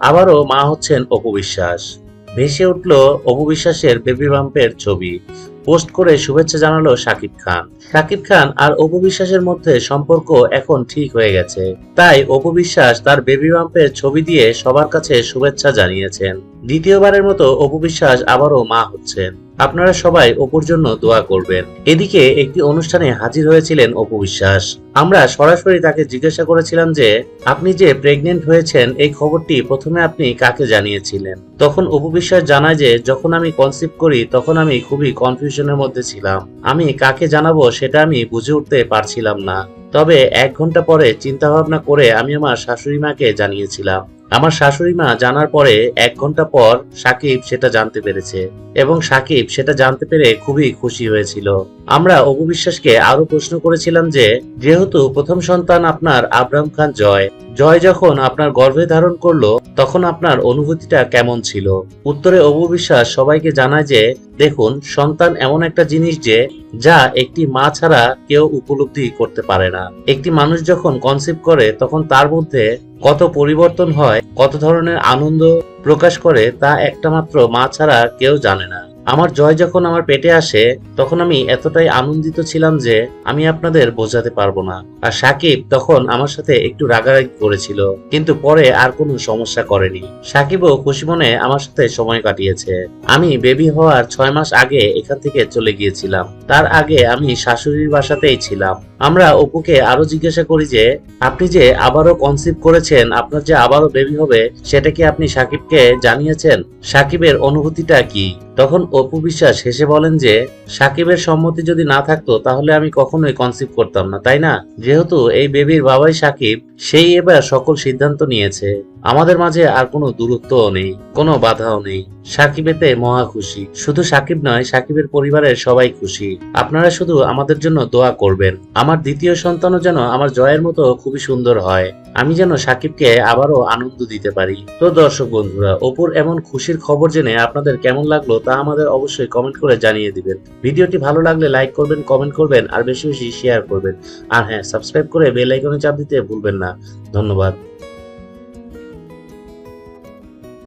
আবারও মা হচ্ছেন অপু বিশ্বাস। ভেসে উঠল অপু বিশ্বাসের বেবি বাম্পের ছবি। পোস্ট করে শুভেচ্ছা জানালো শাকিব খান। শাকিব খান আর অপু বিশ্বাসের মধ্যে সম্পর্ক এখন ঠিক হয়ে গেছে। তাই অপু বিশ্বাস তার বেবি বাম্পের ছবি দিয়ে সবার কাছে শুভেচ্ছা জানিয়েছেন। দ্বিতীয়বারের মতো অপু বিশ্বাস আবারও মা হচ্ছেন। আপনারা সবাই অপুর জন্য দোয়া করবেন। এদিকে একটি অনুষ্ঠানে হাজির হয়েছিলেন অপবিশ্বাস আমরা সরাসরি তাকে জিজ্ঞাসা করেছিলাম যে, আপনি যে প্রেগনেন্ট হয়েছেন, এই খবরটি প্রথমে আপনি কাকে জানিয়েছিলেন? তখন অপবিশ্বাস জানায় যে, যখন আমি কনসিভ করি, তখন আমি খুবই কনফিউশনের মধ্যে ছিলাম। আমি কাকে জানাব সেটা আমি বুঝে উঠতে পারছিলাম না। তবে এক ঘণ্টা পরে চিন্তা ভাবনা করে আমি আমার শাশুড়ি মাকে জানিয়েছিলাম। আমার শাশুড়ি মা জানার পরে এক ঘণ্টা পর সাকিব সেটা জানতে পেরেছে এবং সাকিব সেটা জানতে পেরে খুবই খুশি হয়েছিল। আমরা অপবিশ্বাসকে আরও প্রশ্ন করেছিলাম যে, যেহেতু প্রথম সন্তান আপনার আব্রাম খান জয় জয় যখন আপনার গর্ভে ধারণ করল, তখন আপনার অনুভূতিটা কেমন ছিল? উত্তরে অপবিশ্বাস সবাইকে জানায় যে, দেখুন, সন্তান এমন একটা জিনিস যে, যা একটি মা ছাড়া কেউ উপলব্ধি করতে পারে না। একটি মানুষ যখন কনসেপ্ট করে, তখন তার মধ্যে কত পরিবর্তন হয়, কত ধরনের আনন্দ প্রকাশ করে, তা একটা মাত্র মা ছাড়া কেউ জানে না। আমার জয় যখন আমার পেটে আসে, তখন আমি এতটাই আনন্দিত ছিলাম যে আমি আপনাদের বোঝাতে পারব না। আর সাকিব তখন আমার সাথে একটু রাগারাগি করেছিল, কিন্তু পরে আর কোনো সমস্যা করেনি। সাকিবও খুশি মনে আমার সাথে সময় কাটিয়েছে। আমি বেবি হওয়ার ছয় মাস আগে এখান থেকে চলে গিয়েছিলাম। তার আগে আমি শাশুড়ির বাসাতেই ছিলাম। আমরা অপুকে আরও জিজ্ঞাসা করি যে, আপনি যে আবারও কনসিভ করেছেন, আপনার যে আবারও বেবি হবে, সেটা কি আপনি সাকিবকে জানিয়েছেন? সাকিবের অনুভূতিটা কি? তখন অপু বিশ্বাস হেসে বলেন যে, সাকিবের সম্মতি যদি না থাকতো, তাহলে আমি কখনোই কনসিভ করতাম না, তাই না? যেহেতু এই বেবির বাবাই সাকিব, সেই এবার সকল সিদ্ধান্ত নিয়েছে। আমাদের মাঝে আর কোনো দূরত্বও নেই, কোনো বাধাও নেই। সাকিব এতে মহা খুশি। শুধু সাকিব নয়, সাকিবের পরিবারের সবাই খুশি। আপনারা শুধু আমাদের জন্য দোয়া করবেন। আমার দ্বিতীয় সন্তানও যেন আমার জয়ের মতো খুবই সুন্দর হয়। আমি যেন সাকিবকে আবারও আনন্দ দিতে পারি। তো দর্শক বন্ধুরা, অপুর এমন খুশির খবর জেনে আপনাদের কেমন লাগল তা আমাদের অবশ্যই কমেন্ট করে জানিয়ে দিবেন। ভিডিওটি ভালো লাগলে লাইক করবেন কমেন্ট করবেন, আর বেশি বেশি শেয়ার করবেন। আর হ্যাঁ সাবস্ক্রাইব করে বেল আইকনে চাপ দিতে ভুলবেন না। ধন্যবাদ।